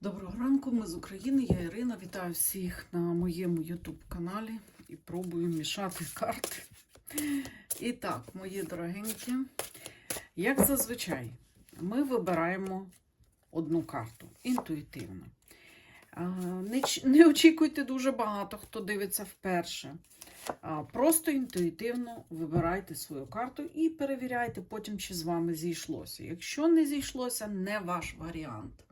Доброго ранку, ми з України, я Ірина. Вітаю всіх на моєму YouTube каналі і пробую мішати карти. І так, мої дорогенькі, як зазвичай, ми вибираємо одну карту інтуїтивно. Не очікуйте дуже багато, хто дивиться вперше. Просто інтуїтивно вибирайте свою карту і перевіряйте потім, чи з вами зійшлося. Якщо не зійшлося, не ваш варіант.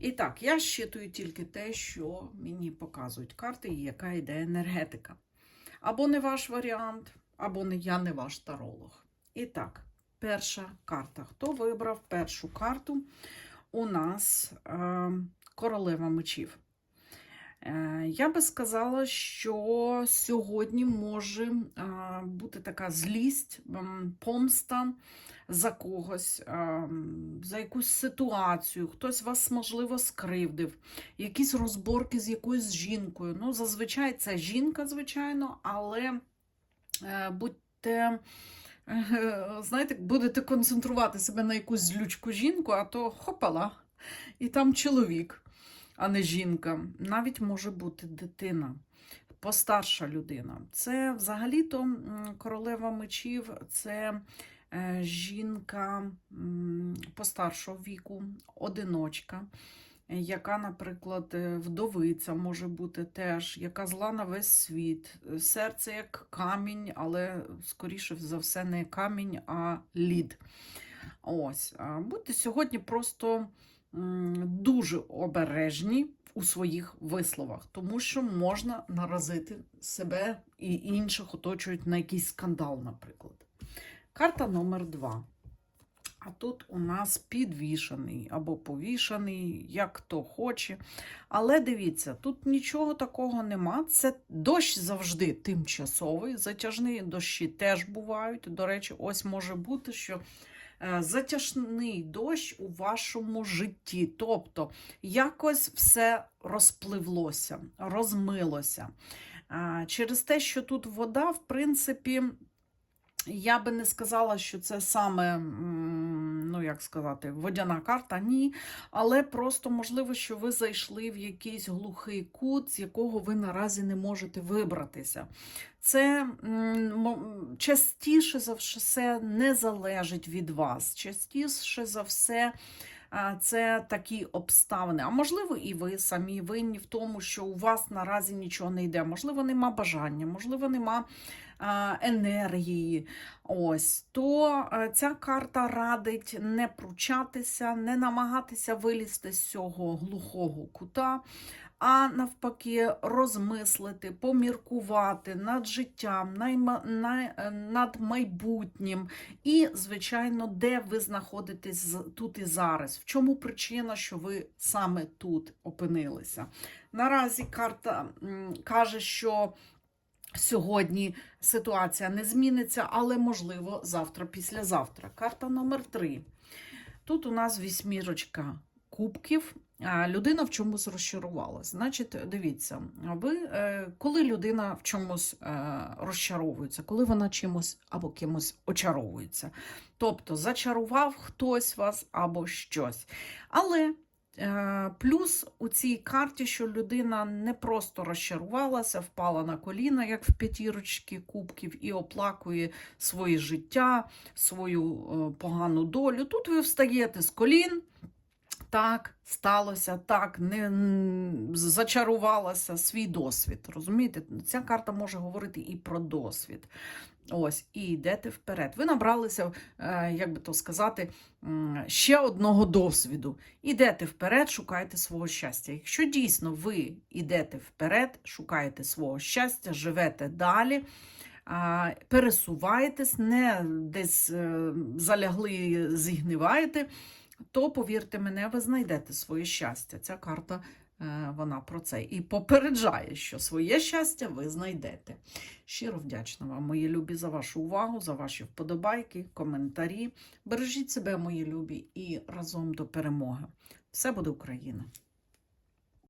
І так, я щитую тільки те, що мені показують карти і яка йде енергетика. Або не ваш варіант, або не я не ваш таролог. І так, перша карта. Хто вибрав першу карту? У нас е, королева мечів. Е, Я би сказала, що сьогодні може бути така злість, помста за когось, за якусь ситуацію, хтось вас, можливо, скривдив, якісь розборки з якоюсь жінкою. Ну, зазвичай це жінка, звичайно, але е, будьте. Знаєте, будете концентрувати себе на якусь злючку жінку, а то хопала, і там чоловік, а не жінка. Навіть може бути дитина, постарша людина. Це взагалі-то королева мечів, це е, жінка постаршого віку, одиночка, яка, наприклад, е, вдовиця може бути теж, яка зла на весь світ. Серце як камінь, але скоріше за все не камінь, а лід. Ось, будьте сьогодні просто дуже обережні у своїх висловах, тому що можна наразити себе і інших оточують на якийсь скандал, наприклад. Карта номер два. А тут у нас підвішаний або повішаний, як хто хоче. Але дивіться, тут нічого такого нема. Це дощ завжди тимчасовий. Затяжні дощі теж бувають. До речі, ось може бути, що затяжний дощ у вашому житті. Тобто якось все розпливлося, розмилося. Через те, що тут вода, в принципі, я би не сказала, що це саме, ну як сказати, водяна карта, ні. Але просто можливо, що ви зайшли в якийсь глухий кут, з якого ви наразі не можете вибратися. Це частіше за все не залежить від вас. Частіше за все. Це такі обставини. А можливо, і ви самі винні в тому, що у вас наразі нічого не йде. Можливо, нема бажання, можливо, нема енергії. Ось то е, ця карта радить не пручатися, не намагатися вилізти з цього глухого кута, а навпаки, розмислити, поміркувати над життям, е, над майбутнім. І, звичайно, де ви знаходитесь тут і зараз. В чому причина, що ви саме тут опинилися? Наразі карта каже, що сьогодні ситуація не зміниться, але можливо завтра, післязавтра. Карта номер три. Тут у нас вісьмірочка кубків. Людина в чомусь розчарувалась. Значить, дивіться, ви, е, коли людина в чомусь е, розчаровується, коли вона чимось або кимось очаровується. Тобто зачарував хтось вас або щось. Але е, плюс у цій карті, що людина не просто розчарувалася, впала на коліна, як в п'ятірочці кубків, і оплакує своє життя, свою погану долю. Тут ви встаєте з колін. Так, сталося, так, не зачарувалася свій досвід. Розумієте, ця карта може говорити і про досвід. Ось, і йдете вперед. Ви набралися, е, як би то сказати, ще одного досвіду. Ідете вперед, шукаєте свого щастя. Якщо дійсно ви йдете вперед, шукаєте свого щастя, живете далі. Пересуваєтесь, не десь е, залягли, зігниваєте, то повірте мене, ви знайдете своє щастя. Ця карта е, вона про це і попереджає, що своє щастя ви знайдете. Щиро вдячна вам, мої любі, за вашу увагу, за ваші вподобайки, коментарі. Бережіть себе, мої любі, і разом до перемоги. Все буде Україна!